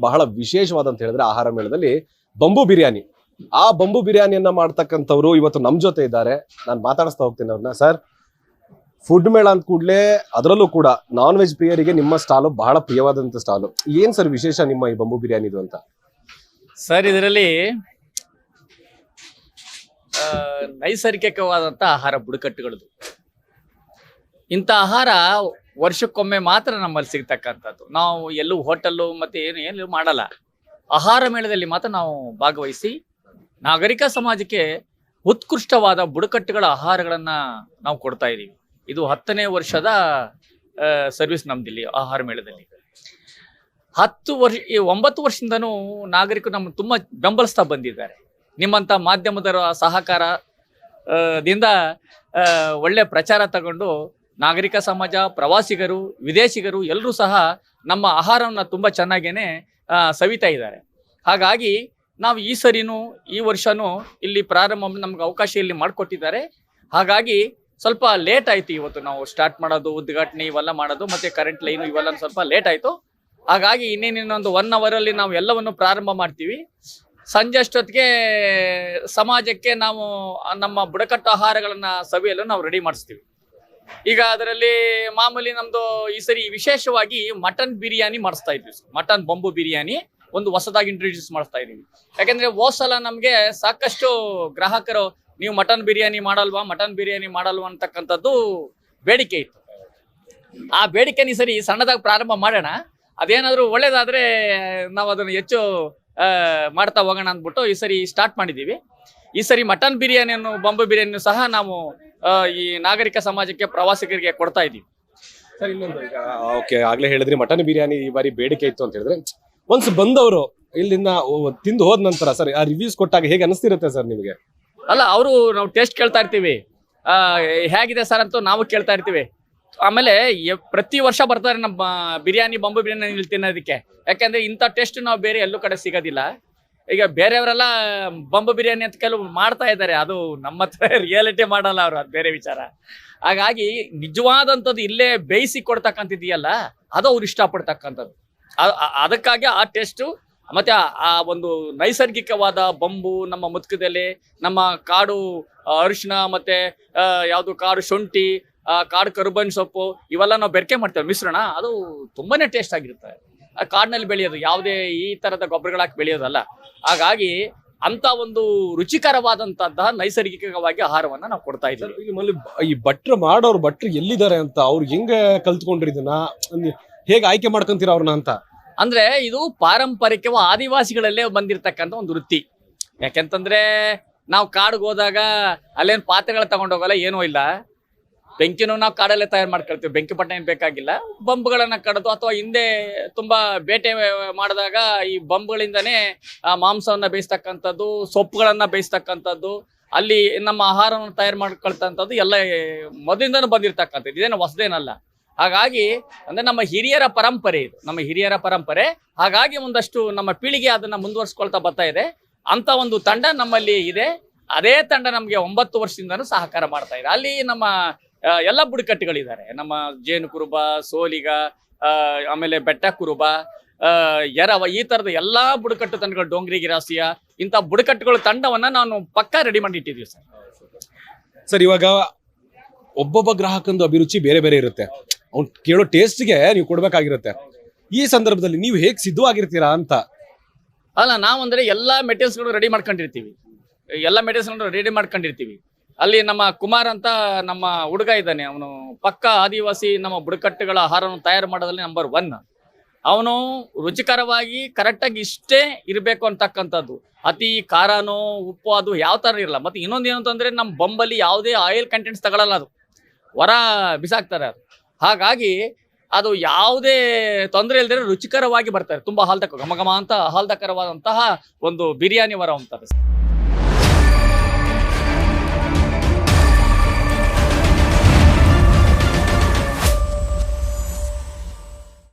ಬಹಳ ವಿಶೇಷವಾದಂತ ಹೇಳಿದ್ರೆ ಆಹಾರ ಮೇಳದಲ್ಲಿ ಬಂಬು ಬಿರಿಯಾನಿ. ಆ ಬಂಬು ಬಿರಿಯಾನಿಯನ್ನ ಮಾಡ್ತಕ್ಕಂಥವ್ರು ಇವತ್ತು ನಮ್ ಜೊತೆ ಇದ್ದಾರೆ. ನಾನು ಮಾತಾಡಿಸ್ತಾ ಹೋಗ್ತೀನಿ ಅವ್ರನ್ನ ಸರ್ ಫುಡ್ ಮೇಳ ಅಂದ ಕೂಡಲೇ ಅದರಲ್ಲೂ ಕೂಡ ನಾನ್ ವೆಜ್ ಪ್ರಿಯರಿಗೆ ನಿಮ್ಮ ಸ್ಟಾಲು ಬಹಳ ಪ್ರಿಯವಾದಂತ ಸ್ಟಾಲು. ಏನ್ ಸರ್ ವಿಶೇಷ ನಿಮ್ಮ ಈ ಬಂಬು ಬಿರಿಯಾನಿದು ಅಂತ? ಸರ್ ಇದರಲ್ಲಿ ಆ, ನೈಸರ್ಗಿಕವಾದಂಥ ಆಹಾರ ಬುಡಕಟ್ಟುಗಳದು. ಇಂಥ ಆಹಾರ ವರ್ಷಕ್ಕೊಮ್ಮೆ ಮಾತ್ರ ನಮ್ಮಲ್ಲಿ ಸಿಗ್ತಕ್ಕಂಥದ್ದು. ನಾವು ಎಲ್ಲೂ ಹೋಟೆಲ್ಲು ಮತ್ತೆ ಏನು ಏನು ಮಾಡಲ್ಲ. ಆಹಾರ ಮೇಳದಲ್ಲಿ ಮಾತ್ರ ನಾವು ಭಾಗವಹಿಸಿ ನಾಗರಿಕ ಸಮಾಜಕ್ಕೆ ಉತ್ಕೃಷ್ಟವಾದ ಬುಡಕಟ್ಟುಗಳ ಆಹಾರಗಳನ್ನ ನಾವು ಕೊಡ್ತಾ ಇದ್ದೀವಿ. ಇದು ಹತ್ತನೇ ವರ್ಷದ ಸರ್ವಿಸ್ ನಮ್ದಿಲ್ಲಿ ಆಹಾರ ಮೇಳದಲ್ಲಿ. ಹತ್ತು ವರ್ಷ ಒಂಬತ್ತು ವರ್ಷದಿಂದನೂ ನಾಗರಿಕರು ನಮ್ಮ ತುಂಬ ಬೆಂಬಲಿಸ್ತಾ ಬಂದಿದ್ದಾರೆ. ನಿಮ್ಮಂಥ ಮಾಧ್ಯಮದ ಸಹಕಾರ ದಿಂದ ಒಳ್ಳೆ ಪ್ರಚಾರ ತಗೊಂಡು ನಾಗರಿಕ ಸಮಾಜ, ಪ್ರವಾಸಿಗರು, ವಿದೇಶಿಗರು ಎಲ್ಲರೂ ಸಹ ನಮ್ಮ ಆಹಾರವನ್ನು ತುಂಬ ಚೆನ್ನಾಗೇನೆ ಸವಿತಾ ಇದ್ದಾರೆ. ಹಾಗಾಗಿ ನಾವು ಈ ಸರಿನೂ ಈ ವರ್ಷನೂ ಇಲ್ಲಿ ಪ್ರಾರಂಭ ನಮ್ಗೆ ಅವಕಾಶ ಇಲ್ಲಿ ಮಾಡಿಕೊಟ್ಟಿದ್ದಾರೆ. ಹಾಗಾಗಿ ಸ್ವಲ್ಪ ಲೇಟ್ ಆಯ್ತು ಇವತ್ತು ನಾವು ಸ್ಟಾರ್ಟ್ ಮಾಡೋದು, ಉದ್ಘಾಟನೆ ಇವೆಲ್ಲ ಮಾಡೋದು, ಮತ್ತೆ ಕರೆಂಟ್ ಲೈನು ಇವೆಲ್ಲ ಸ್ವಲ್ಪ ಲೇಟ್ ಆಯ್ತು. ಹಾಗಾಗಿ ಇನ್ನೇನಿನ್ನೊಂದು ಒನ್ ಅವರಲ್ಲಿ ನಾವು ಎಲ್ಲವನ್ನು ಪ್ರಾರಂಭ ಮಾಡ್ತೀವಿ. ಸಂಜೆ ಅಷ್ಟೊತ್ತಿಗೆ ಸಮಾಜಕ್ಕೆ ನಾವು ನಮ್ಮ ಬುಡಕಟ್ಟು ಆಹಾರಗಳನ್ನ ಸವಿಯಲು ನಾವು ರೆಡಿ ಮಾಡಿಸ್ತೀವಿ. ಈಗ ಅದರಲ್ಲಿ ಮಾಮೂಲಿ ನಮ್ದು ಈ ಸರಿ ವಿಶೇಷವಾಗಿ ಮಟನ್ ಬಿರಿಯಾನಿ ಮಾಡಿಸ್ತಾ ಇದ್ವಿ ಮಟನ್ ಬೊಂಬು ಬಿರಿಯಾನಿ ಒಂದು ಹೊಸದಾಗಿ ಇಂಟ್ರೊಡ್ಯೂಸ್ ಮಾಡಿಸ್ತಾ ಇದೀವಿ ಯಾಕಂದ್ರೆ ಹೋದ್ ಸಲ ನಮಗೆ ಸಾಕಷ್ಟು ಗ್ರಾಹಕರು, ನೀವು ಮಟನ್ ಬಿರಿಯಾನಿ ಮಾಡಲ್ವಾ? ಮಟನ್ ಬಿರಿಯಾನಿ ಮಾಡಲ್ವಾ? ಅಂತಕ್ಕಂಥದ್ದು ಬೇಡಿಕೆ ಇತ್ತು. ಆ ಬೇಡಿಕೆನ ಈ ಸರಿ ಸಣ್ಣದಾಗಿ ಪ್ರಾರಂಭ ಮಾಡೋಣ. ಅದೇನಾದರೂ ಒಳ್ಳೇದಾದ್ರೆ ನಾವು ಅದನ್ನು ಹೆಚ್ಚು ಮಾಡ್ತಾ ಹೋಗೋಣ ಅಂದ್ಬಿಟ್ಟು ಈ ಸರಿ ಸ್ಟಾರ್ಟ್ ಮಾಡಿದ್ದೀವಿ. ಈ ಸರಿ ಮಟನ್ ಬಿರಿಯಾನಿಯನ್ನು, ಬಂಬು ಬಿರಿಯಾನಿಯನ್ನು ಸಹ ನಾವು ಈ ನಾಗರಿಕ ಸಮಾಜಕ್ಕೆ ಪ್ರವಾಸಿಗರಿಗೆ ಕೊಡ್ತಾ ಇದೀವಿ ಸರ್ ಇನ್ನೊಂದು ಈಗ. ಓಕೆ ಆಗ್ಲೇ ಹೇಳಿದ್ರಿ ಮಟನ್ ಬಿರಿಯಾನಿ ಈ ಬಾರಿ ಬೇಡಿಕೆ ಇತ್ತು ಅಂತ ಹೇಳಿದ್ರೆ. ಒನ್ಸ್ ಬಂದವರು ಇಲ್ಲಿಂದ ಓ- ತಿಂದು ಹೋದ ನಂತರ ಸರ್ ಆ ರಿವ್ಯೂಸ್ ಕೊಟ್ಟಾಗ ಹೇಗೆ ಅನಿಸ್ತಿರುತ್ತೆ ಸರ್ ನಿಮಗೆ? ಅಲ್ಲ ಅವರು ನಾವು ಟೇಸ್ಟ್ ಕೇಳ್ತಾ ಇರ್ತೀವಿ. ಆ, ಹೇಗಿದೆ ಸರ್ ಅಂತ ನಾವು ಕೇಳ್ತಾ ಇರ್ತೀವಿ. ಆಮೇಲೆ ಎ- ಪ್ರತಿ ವರ್ಷ ಬರ್ತಾರೆ ನಮ್ಮ ಬಿರಿಯಾನಿ ಬಂಬು ಬಿರಿಯಾನಿ ಇಲ್ಲಿ ತಿನ್ನೋದಕ್ಕೆ. ಯಾಕಂದ್ರೆ ಇಂಥ ಟೇಸ್ಟ್ ನಾವು ಬೇರೆ ಎಲ್ಲೂ ಕಡೆ ಸಿಗೋದಿಲ್ಲ. ಈಗ ಬೇರೆಯವರೆಲ್ಲ ಬಂಬು ಬಿರಿಯಾನಿ ಅಂತ ಕೆಲವು ಮಾಡ್ತಾ ಇದ್ದಾರೆ. ಅದು ನಮ್ಮ ಹತ್ರ ರಿಯಾಲಿಟಿ ಮಾಡಲ್ಲ ಅವರು, ಅದು ಬೇರೆ ವಿಚಾರ. ಹಾಗಾಗಿ ನಿಜವಾದಂಥದ್ದು ಇಲ್ಲೇ ಬೇಯಿಸಿ ಕೊಡ್ತಕ್ಕಂಥದ್ದಿಯಲ್ಲ, ಅದು ಅವ್ರು ಇಷ್ಟಪಡ್ತಕ್ಕಂಥದ್ದು. ಅದಕ್ಕಾಗಿ ಆ ಟೇಸ್ಟು ಮತ್ತೆ ಆ- ಒಂದು ನೈಸರ್ಗಿಕವಾದ ಬಂಬು ನಮ್ಮ ಮುತ್ಕದಲ್ಲಿ ನಮ್ಮ ಕಾಡು ಅರಿಶಿನ ಮತ್ತೆ ಯಾವುದು ಕಾಡು ಶುಂಠಿ ಕಾಡು ಕರುಬನ್ ಸೊಪ್ಪು, ಇವೆಲ್ಲ ನಾವು ಬೆರಕೆ ಮಾಡ್ತೇವೆ. ಮಿಶ್ರಣ, ಅದು ತುಂಬಾನೇ ಟೇಸ್ಟ್ ಆಗಿರುತ್ತೆ. ಕಾಡಿನಲ್ಲಿ ಬೆಳೆಯೋದು. ಯಾವುದೇ ಈ ತರದ ಗೊಬ್ಬರಗಳಾಕಿ ಬೆಳೆಯೋದಲ್ಲ. ಹಾಗಾಗಿ ಅಂತ ಒಂದು ರುಚಿಕರವಾದಂತಹ ನೈಸರ್ಗಿಕವಾಗಿ ಆಹಾರವನ್ನ ನಾವು ಕೊಡ್ತಾ ಇದ್ದೀವಿ. ಈ ಭಟ್ರು ಮಾಡೋರು ಭಟ್ರು ಎಲ್ಲಿದ್ದಾರೆ ಅಂತ ಅವ್ರು ಹೆಂಗೆ ಕಲ್ತ್ಕೊಂಡ್ರಿ ಇದನ್ನ? ಹೇಗೆ ಆಯ್ಕೆ ಮಾಡ್ಕೊಂತೀರ ಅವ್ರನ್ನ ಅಂತ? ಅಂದ್ರೆ ಇದು ಪಾರಂಪರಿಕ ಆದಿವಾಸಿಗಳಲ್ಲೇ ಬಂದಿರತಕ್ಕಂತ ಒಂದು ವೃತ್ತಿ. ಯಾಕೆಂತಂದ್ರೆ ನಾವು ಕಾಡಿಗೆ ಹೋದಾಗ ಅಲ್ಲೇನು ಪಾತ್ರೆಗಳು ತಗೊಂಡೋಗಲ್ಲ ಏನೂ ಇಲ್ಲ. ಬೆಂಕಿನೂ ನಾವು ಕಾಡಲ್ಲೇ ತಯಾರು ಮಾಡ್ಕೊಳ್ತೀವಿ. ಬೆಂಕಿ ಪಟ್ಟ ಏನು ಬೇಕಾಗಿಲ್ಲ. ಬಂಬ್ಗಳನ್ನ ಕಡಿದು ಅಥವಾ ಹಿಂದೆ ತುಂಬಾ ಬೇಟೆ ಮಾಡಿದಾಗ ಈ ಬಂಬ್ಗಳಿಂದನೇ ಮಾಂಸವನ್ನ ಬೇಯಿಸ್ತಕ್ಕಂಥದ್ದು, ಸೊಪ್ಪುಗಳನ್ನ ಬೇಯಿಸ್ತಕ್ಕಂಥದ್ದು, ಅಲ್ಲಿ ನಮ್ಮ ಆಹಾರವನ್ನು ತಯಾರು ಮಾಡ್ಕೊಳ್ತಂಥದ್ದು ಎಲ್ಲ ಮೊದಲಿಂದನೂ ಬಂದಿರತಕ್ಕಂಥದ್ದು. ಇದೇನು ಹೊಸದೇನಲ್ಲ. ಹಾಗಾಗಿ ಅಂದ್ರೆ ನಮ್ಮ ಹಿರಿಯರ ಪರಂಪರೆ ಇದು. ನಮ್ಮ ಹಿರಿಯರ ಪರಂಪರೆ. ಹಾಗಾಗಿ ಒಂದಷ್ಟು ನಮ್ಮ ಪೀಳಿಗೆ ಅದನ್ನ ಮುಂದುವರಿಸ್ಕೊಳ್ತಾ ಬರ್ತಾ ಇದೆ. ಅಂತ ಒಂದು ತಂಡ ನಮ್ಮಲ್ಲಿ ಇದೆ. ಅದೇ ತಂಡ ನಮಗೆ ಒಂಬತ್ತು ವರ್ಷದಿಂದನೂ ಸಹಕಾರ ಮಾಡ್ತಾ ಇದೆ. ಅಲ್ಲಿ ನಮ್ಮ ಎಲ್ಲ ಬುಡಕಟ್ಟುಗಳಿದ್ದಾರೆ. ನಮ್ಮ ಜೇನು ಕುರುಬ ಸೋಲಿಗ ಆಮೇಲೆ ಬೆಟ್ಟ ಕುರುಬ ಎರವ ಈ ತರದ ಎಲ್ಲಾ ಬುಡಕಟ್ಟು ತಂಡಗಳು ಡೋಂಗ್ರಿ ಗಿರಾಸಿಯ ಇಂಥ ಬುಡಕಟ್ಟುಗಳ ತಂಡವನ್ನ ನಾನು ಪಕ್ಕಾ ರೆಡಿ ಮಾಡಿ ಇಟ್ಟಿದ್ದೀವಿ ಸರ್. ಸರ್ ಇವಾಗ ಒಬ್ಬೊಬ್ಬ ಗ್ರಾಹಕಂದು ಅಭಿರುಚಿ ಬೇರೆ ಬೇರೆ ಇರುತ್ತೆ. ಅವ್ನು ಕೇಳೋ ಟೇಸ್ಟ್ಗೆ ನೀವು ಕೊಡ್ಬೇಕಾಗಿರುತ್ತೆ. ಈ ಸಂದರ್ಭದಲ್ಲಿ ನೀವು ಹೇಗೆ ಸಿದ್ಧವಾಗಿರ್ತೀರಾ ಅಂತ. ಅಲ್ಲ ನಾವಂದ್ರೆ ಎಲ್ಲಾ ಎಲ್ಲಾ ಮೆಟೀರಿಯಲ್ಸ್ಗಳು ರೆಡಿ ಮಾಡ್ಕೊಂಡಿರ್ತೀವಿ. ಎಲ್ಲ ಮೆಟೀರಿಯಲ್ಸ್ಗಳು ರೆಡಿ ಮಾಡ್ಕೊಂಡಿರ್ತೀವಿ. ಅಲ್ಲಿ ನಮ್ಮ ಕುಮಾರ್ ಅಂತ ನಮ್ಮ ಹುಡುಗ ಇದ್ದಾನೆ. ಅವನು ಪಕ್ಕ ಆದಿವಾಸಿ ನಮ್ಮ ಬುಡಕಟ್ಟುಗಳ ಆಹಾರವನ್ನು ತಯಾರು ಮಾಡೋದ್ರಲ್ಲಿ ನಂಬರ್ ಒನ್ ಅವನು ರುಚಿಕರವಾಗಿ ಕರೆಕ್ಟಾಗಿ ಇಷ್ಟೇ ಇರಬೇಕು ಅಂತಕ್ಕಂಥದ್ದು. ಅತಿ ಖಾರನೋ, ಉಪ್ಪು ಅದು ಯಾವ ಥರ ಇರಲ್ಲ. ಮತ್ತೆ ಇನ್ನೊಂದು ಏನು ಅಂತಂದ್ರೆ ನಮ್ಮ ಬೊಂಬಲ್ಲಿ ಯಾವುದೇ ಆಯಿಲ್ ಕಂಟೆಂಟ್ಸ್ ತಗೊಳ್ಳಲ್ಲ ಅದು. ಹೊರ ಬಿಸಾಕ್ತಾರೆ ಅದು. ಹಾಗಾಗಿ ಅದು ಯಾವುದೇ ತೊಂದರೆ ಇಲ್ಲದೆ ರುಚಿಕರವಾಗಿ ಬರ್ತಾರೆ. ತುಂಬಾ ಹಾಲ್ದಕ ಘಮ ಘಮ ಅಂತ ಹಾಲ್ದಕರವಾದಂತಹ ಒಂದು ಬಿರಿಯಾನಿ ವರ ಅಂತಾರೆ.